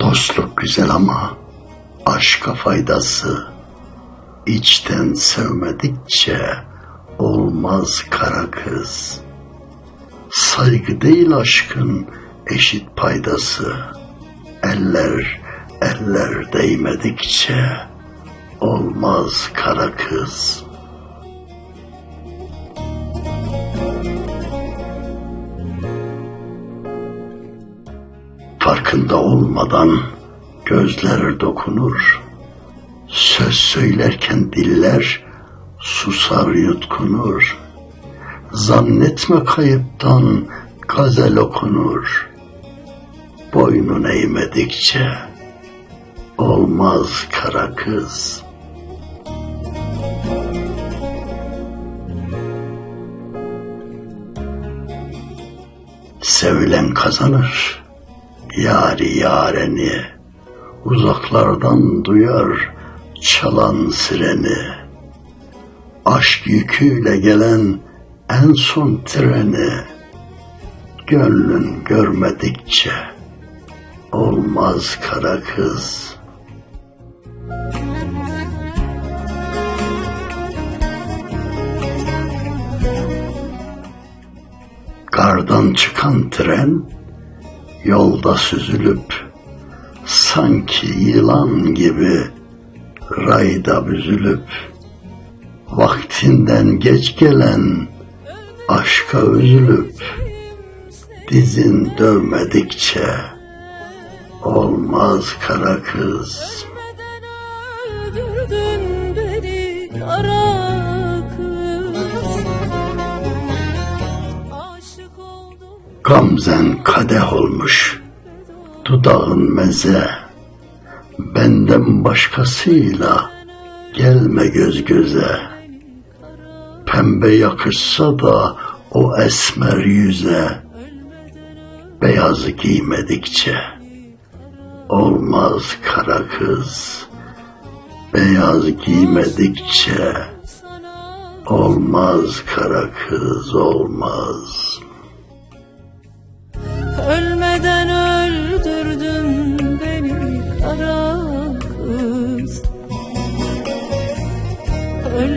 Dostluk güzel ama aşka faydası. İçten sevmedikçe olmaz kara kız. Saygı değil aşkın eşit paydası. Eller eller değmedikçe olmaz kara kız. Farkında olmadan gözler dokunur. Söz söylerken diller susar yutkunur. Zannetme kayıptan gazel okunur. Boynun eğmedikçe olmaz kara kız. Sevilen kazanır, yari yareni, uzaklardan duyar çalan sireni. Aşk yüküyle gelen en son treni, gönlün görmedikçe olmaz kara kız. Kardan çıkan tren yolda süzülüp sanki yılan gibi rayda büzülüp vaktinden geç gelen aşka üzülüp dizin dövmedikçe olmaz kara kız. Öldürdün beni kara Gamzen kadeh olmuş, dudağın meze. Benden başkasıyla gelme göz göze. Pembe yakışsa da o esmer yüze. Beyaz giymedikçe olmaz kara kız. Beyaz giymedikçe olmaz kara kız olmaz.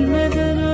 gülmeden öl.